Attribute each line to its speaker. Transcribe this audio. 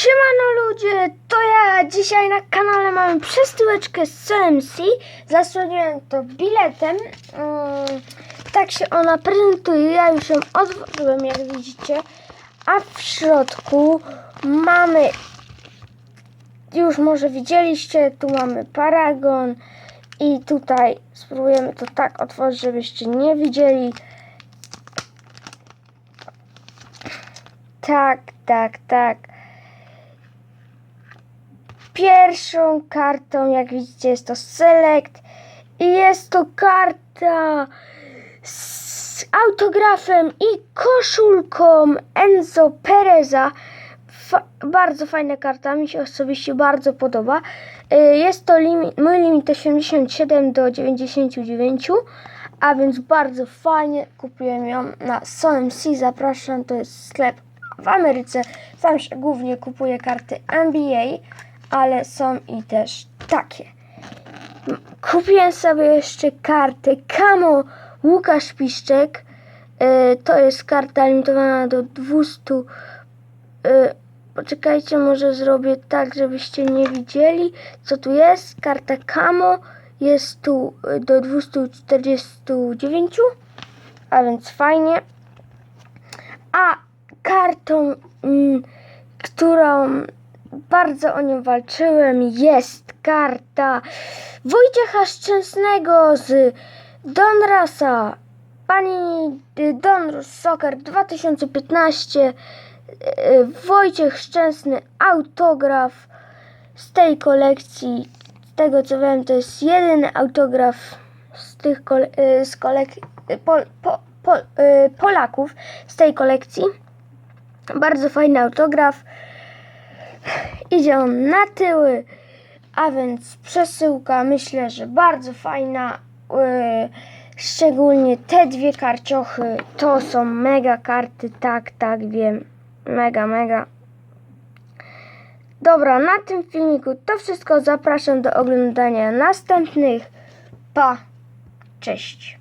Speaker 1: Siemano ludzie, to ja. Dzisiaj na kanale mamy przesyłeczkę z CMC. Zasłoniłem to biletem. Mm, tak się ona prezentuje. Ja już ją otworzyłem, jak widzicie. A w środku mamy, już może widzieliście, tu mamy paragon. I tutaj spróbujemy to tak otworzyć, żebyście nie widzieli. Tak, tak, tak. Pierwszą kartą, jak widzicie, jest to Select i jest to karta z autografem i koszulką Enzo Pereza. Fa- bardzo fajna karta, mi się osobiście bardzo podoba. Y, Jest to limi- mój limit 87 do 99, a więc bardzo fajnie. Kupiłem ją na SOMC, zapraszam, to jest sklep w Ameryce. Tam się głównie kupuje karty NBA, ale są i też takie. Kupiłem sobie jeszcze kartę Kamo Łukasz Piszczek. Y, To jest karta limitowana do 200. y, Poczekajcie, może zrobię tak, żebyście nie widzieli, co tu jest. Karta Kamo jest tu y, do 249, a więc fajnie. A kartą, mm, którą bardzo o nią walczyłem, jest karta Wojciecha Szczęsnego z Donrasa. Pani y, Donruss Soccer 2015. y, Wojciech Szczęsny autograf z tej kolekcji. Z tego co wiem, to jest jedyny autograf z tych kole- y, z kolek- pol- po, po, Polaków z tej kolekcji. Bardzo fajny autograf. Idzie on na tyły, a więc przesyłka myślę, że bardzo fajna. Yy, szczególnie te dwie karciochy to są mega karty, tak, tak, wiem. Mega, mega. Dobra, na tym filmiku to wszystko. Zapraszam do oglądania następnych. Pa, cześć.